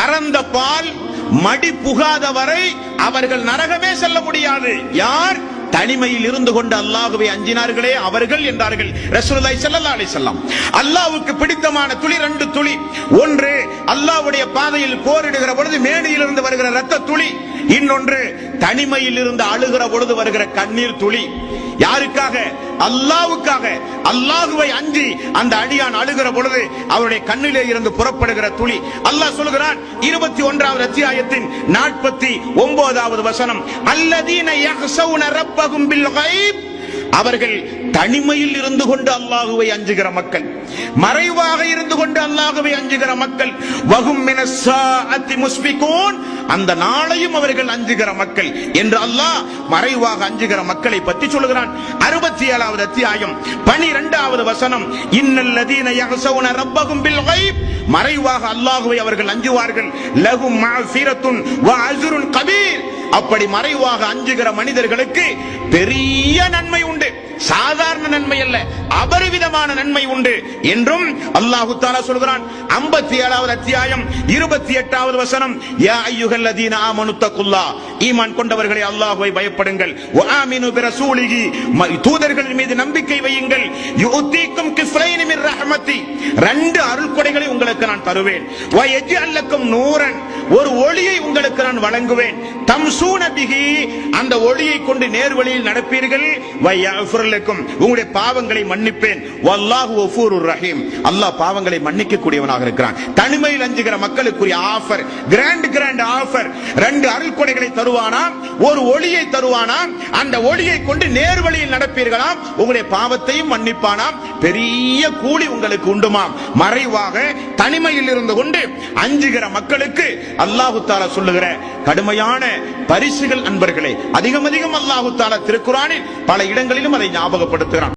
கறந்த பால் மடி புகாத வரை அவர்கள் நரகமே செல்ல முடியாது. யார்? தனிமையில் இருந்து கொண்டு அல்லாஹுவை அஞ்சினார்களே அவர்கள் என்றார்கள். ரசூலுல்லாஹி ஸல்லல்லாஹு அலைஹி வஸல்லம். அல்லாஹ்வுக்கு பிடித்தமான துளி ரெண்டு துளி. ஒன்று அல்லாஹ்வுடைய பாதையில் போரிடுகிற பொழுது மேடையிலிருந்து வருகிற ரத்த துளி. இன்னொன்று தனிமையில் இருந்து அழுகிற பொழுது வருகிற கண்ணீர் துளி. யாருக்காக? அல்லாவுக்காக. அல்லாஹுவை அஞ்சி அந்த அடியான் அழுகிற பொழுது அவருடைய கண்ணிலே இருந்து புறப்படுகிற துளி. அல்லாஹ் சொல்கிறான் இருபத்தி ஒன்றாவது அத்தியாயத்தின் நாற்பத்தி ஒன்பதாவது வசனம் அல்லதீன யஹ்சவுன ரப்பகும் பில் அவர்கள் தனிமையில் இருந்து கொண்டு அல்லாஹுவை அஞ்சுகிற மக்கள் மறைவாக இருந்து கொண்டு அல்லாஹுவை அஞ்சுகிற மக்கள் வகும் முஸ்பிகோன் அந்த நாளையும் அவர்கள் அஞ்சுகிற மக்கள் என்று அல்லாஹ் மறைவாக அஞ்சுகிற மக்களை பற்றி சொல்கிறான் அறுபத்தி ஏழாவது அத்தியாயம் பனிரெண்டாவது வசனம் இன்னல்லதீன யஹ்சவுன ரப்பகும் பில் ஹைப் மறைவாக அல்லாஹுவை அவர்கள் அஞ்சுவார்கள். லகும் மஃபிரத்துன் வ அஜ்ருன் கபீர் அப்படி மறைவாக அஞ்சுகிற மனிதர்களுக்கு பெரிய நன்மை உண்டு சாதாரண நன்மை அல்ல அபரிவிதமான நன்மை உண்டு என்றும் அல்லாஹு தாலா சொல்கிறான். ஐம்பத்தி ஏழாவது அத்தியாயம் இருபத்தி எட்டாவது வசனம் யா ஐயுகல்லதீன ஆமனு ஆமனுத்தகுல்லா ஈமான் கொண்டவர்களை அல்லாஹுவை பயப்படுங்கள். வ ஆமினு பிரசூலிஹி தூதர்களின் மீது நம்பிக்கை வையுங்கள். யுத்தீக்கும் கிஃப்லைனி மின் ரஹ்மத்தி. ரெண்டு அருள் கொடைகளை உங்களுக்கு நான் தருவேன். வ யஜ்அல் லக்கும் நூரன் ஒரு ஒளியை உங்களுக்கு நான் வழங்குவேன். தம்சூன பிஹி அந்த ஒளியை கொண்டு நேர்வழியில் நடப்பீர்கள். வ பாவங்களுக்கும் உங்களுடைய பாவங்களை மன்னிப்பேன். வல்லாஹு கஃபூருர் ரஹீம். அல்லாஹ் பாவங்களை மன்னிக்க கூடியவனாக இருக்கிறான். தனிமையில் அஞ்சுகிற மக்களுக்குரிய ஆஃபர் கிராண்ட் கிராண்ட் ஆஃபர். ரெண்டு அருள் கொடைகளை தருவானாம் ஒரு ஒளியை தருவானாம். அந்த ஒளியை கொண்டு நேர்வழியில் நடப்பீர்களாம். உங்களுடைய பாவத்தையும் மன்னிப்பானாம். பெரிய கூலி உங்களுக்கு உண்டுமாம். மறைவாக தனிமையில் இருந்து கொண்டு அஞ்சுகிற மக்களுக்கு அல்லாஹு தாரா சொல்லுகிற கடுமையான பரிசுகள் அன்பர்களே அதிகம் அதிகம் அல்லாஹு தாலா திருக்குறானில் பல இடங்களிலும் அதை ஞாபகப்படுத்துகிறான்.